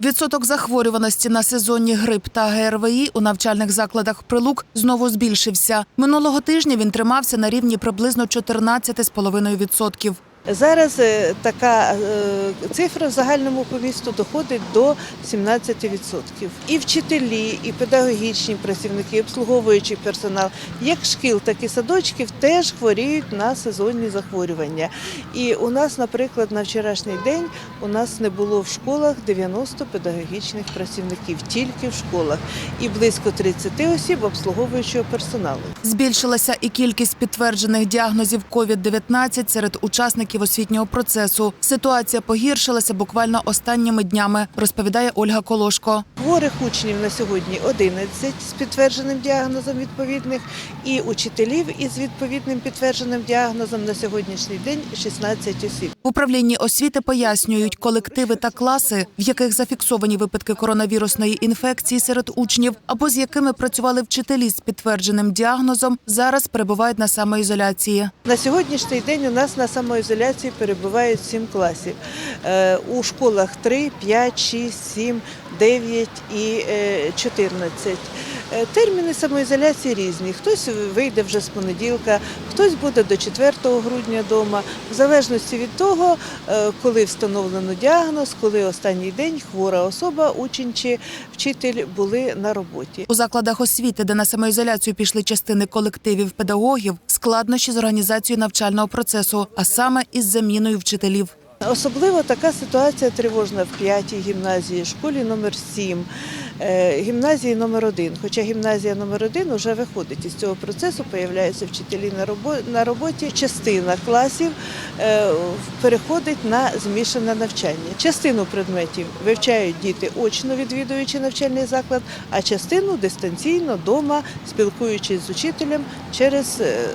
Відсоток захворюваності на сезонні грип та ГРВІ у навчальних закладах прилук знову збільшився. Минулого тижня він тримався на рівні приблизно 14,5%. Зараз е, така е, цифра в загальному по місту доходить до 17%. І вчителі, і педагогічні працівники, і обслуговуючий персонал, як шкіл, так і садочків, теж хворіють на сезонні захворювання. І у нас, наприклад, на вчорашній день у нас не було в школах 90 педагогічних працівників, тільки в школах, і близько 30 осіб обслуговуючого персоналу. Збільшилася і кількість підтверджених діагнозів COVID-19 серед учасників освітнього процесу. Ситуація погіршилася буквально останніми днями, розповідає Ольга Колошко. Хворих учнів на сьогодні 11 з підтвердженим діагнозом відповідних, і учителів із відповідним підтвердженим діагнозом на сьогоднішній день 16 осіб. В управлінні освіти пояснюють, колективи та класи, в яких зафіксовані випадки коронавірусної інфекції серед учнів, або з якими працювали вчителі з підтвердженим діагнозом, зараз перебувають на самоізоляції. На сьогоднішній день у нас на самоізоляції перебувають 7 класів. Е, У школах 3, 5, 6, 7, 9 і е, 14. Е, Терміни самоізоляції різні. Хтось вийде вже з понеділка, хтось буде до 4 грудня вдома, в залежності від того, е, коли встановлено діагноз, коли останній день хвора особа, учень чи вчитель були на роботі. У закладах освіти, де на самоізоляцію пішли частини колективів педагогів, складнощі з організацією навчального процесу, а саме із заміною вчителів. Особливо така ситуація тривожна в п'ятій гімназії, школі номер 7 е, гімназії номер 1 Хоча гімназія номер 1 вже виходить із цього процесу, появляються вчителі на роботі. Частина класів е, переходить на змішане навчання. Частину предметів вивчають діти очно відвідуючи навчальний заклад, а частину дистанційно вдома, спілкуючись з учителем через е,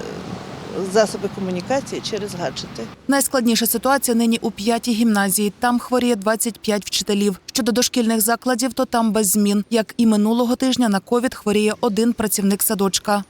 засоби комунікації, через гаджети. Найскладніша ситуація нині у п'ятій гімназії. Там хворіє 25 вчителів. Щодо дошкільних закладів, то там без змін. Як і минулого тижня на ковід хворіє один працівник садочка.